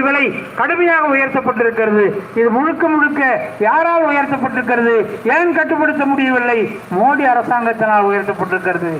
விலை கடுமையாக உயர்த்தப்பட்டிருக்கிறது. இது முழுக்க முழுக்க யாரால் உயர்த்தப்பட்டிருக்கிறது? ஏன் கட்டுப்படுத்த முடியவில்லை? மோடி அரசாங்கத்தினால் உயர்த்தப்பட்டிருக்கிறது.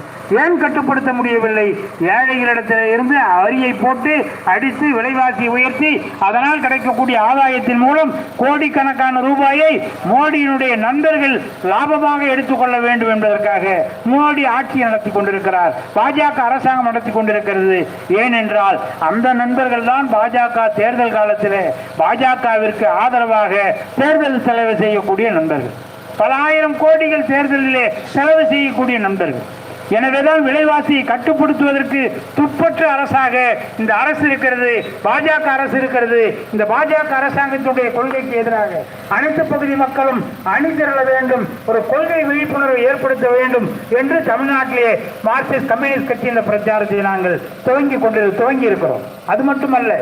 ஏன் கட்டுப்படுத்த முடியவில்லை? ஏழைகளிடத்தில் இருந்து வரியை போட்டு அடித்து விலைவாசி உயர்த்தி அதனால் கிடைக்கக்கூடிய ஆதாயத்தின் மூலம் கோடிக்கணக்கான ரூபாயை மோடியினுடைய நண்பர்கள் லாபமாக எடுத்துக்கொள்ள வேண்டும் என்பதற்காக மோடி ஆட்சி நடத்தி கொண்டிருக்கிறார். பாஜக அரசாங்கம் நடத்தி கொண்டிருக்கிறது. ஏனென்றால் அந்த நண்பர்கள் தான் பாஜக தேர்தல் காலத்தில் பாஜகவிற்கு ஆதரவாக தேர்தல் செலவு செய்யக்கூடிய நண்பர்கள். பல ஆயிரம் கோடிகள் தேர்தலிலே செலவு செய்யக்கூடிய நண்பர்கள். எனவேதான் விலைவாசியை கட்டுப்படுத்துவதற்கு துப்பற்ற அரசாக இந்த அரசு இருக்கிறது பாஜக அரசு இருக்கிறது. இந்த பாஜக அரசாங்கத்துடைய கொள்கைக்கு எதிராக அனைத்து பகுதி மக்களும் அணிதிரள வேண்டும் ஒரு கொள்கை விழிப்புணர்வை ஏற்படுத்த வேண்டும் என்று தமிழ்நாட்டிலே மார்க்சிஸ்ட் கம்யூனிஸ்ட் கட்சியின் பிரச்சாரத்தை நாங்கள் துவங்கி கொண்டு துவங்கி இருக்கிறோம் அது மட்டுமல்ல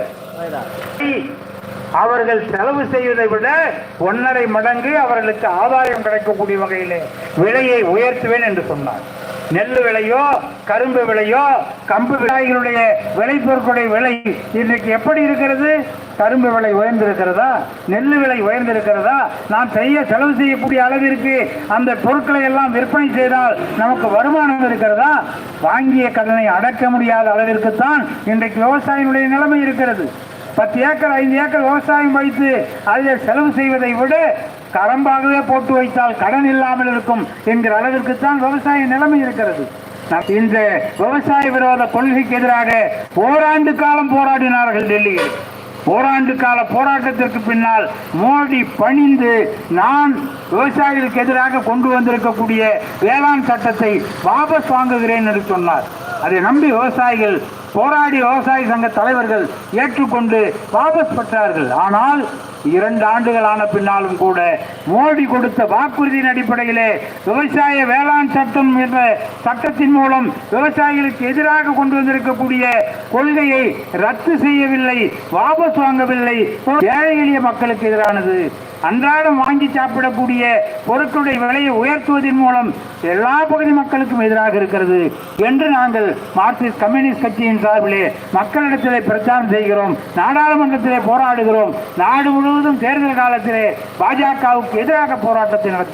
அவர்கள் செலவு செய்வதை விட ஒன்றரை மடங்கு அவர்களுக்கு ஆதாயம் கிடைக்கக்கூடிய வகையிலே விலையை உயர்த்துவேன் என்று சொன்னார். நெல் விலையோ கரும்பு விலையோ கம்பு விலைகளுடைய விளைபொருட்களுடைய விலை இன்றைக்கு எப்படி இருக்கிறது? கரும்பு விலை உயர்ந்திருக்கிறதா? நெல் விலை உயர்ந்திருக்கிறதா? நாம் செய்ய செலவு செய்யக்கூடிய அளவிற்கு அந்த பொருட்களை எல்லாம் விற்பனை செய்தால் நமக்கு வருமானம் இருக்கிறதா? வாங்கிய கடனை அடக்க முடியாத அளவிற்குத்தான் இன்றைக்கு விவசாயினுடைய நிலைமை இருக்கிறது. பத்து ஏக்கர் ஐந்து ஏக்கர் விவசாயம் வைத்து அதில் செலவு செய்வதை விட கரம்பாகவே போட்டு வைத்தால் கடன் இல்லாமல் இருக்கும் என்கிற அளவிற்கு தான் விவசாய நிலைமை இருக்கிறது. இந்த விவசாய விரோத கொள்கைக்கு எதிராக ஓராண்டு காலம் போராடினார்கள் டெல்லியில். ஓராண்டு கால போராட்டத்திற்கு பின்னால் மோடி பணிந்து நான் விவசாயிகளுக்கு எதிராக கொண்டு வந்திருக்கக்கூடிய வேளாண் சட்டத்தை வாபஸ் வாங்குகிறேன் என்று சொன்னார். அதை நம்பி விவசாயிகள் போராடி விவசாய சங்க தலைவர்கள் ஏற்றுக்கொண்டு வாபஸ் பெற்றார்கள். ஆனால் இரண்டு ஆண்டுகள் ஆன பின்னாலும் கூட மோடி கொடுத்த வாக்குறுதியின் அடிப்படையிலே விவசாய வேளாண் சட்டம் என்ற சட்டத்தின் மூலம் விவசாயிகளுக்கு எதிராக கொண்டு வந்திருக்கக்கூடிய கொள்கையை ரத்து செய்யவில்லை வாபஸ் வாங்கவில்லை. ஏழை எளிய மக்களுக்கு எதிரானது. அன்றாடம் வாங்கி சாப்பிடக்கூடிய பொருட்களுடைய விலையை உயர்த்துவதன் மூலம் எல்லா பகுதி மக்களுக்கும் எதிராக இருக்கிறது என்று நாங்கள் மார்க்சிஸ்ட் கம்யூனிஸ்ட் கட்சியின் கட்சியின் சார்பிலே மக்களிடத்திலே பிரச்சாரம் செய்கிறோம் நாடாளுமன்றத்திலே போராடுகிறோம். நாடு முழுவதும் தேர்தல் காலத்திலே பாஜகவுக்கு எதிராக போராட்டத்தை நடத்தி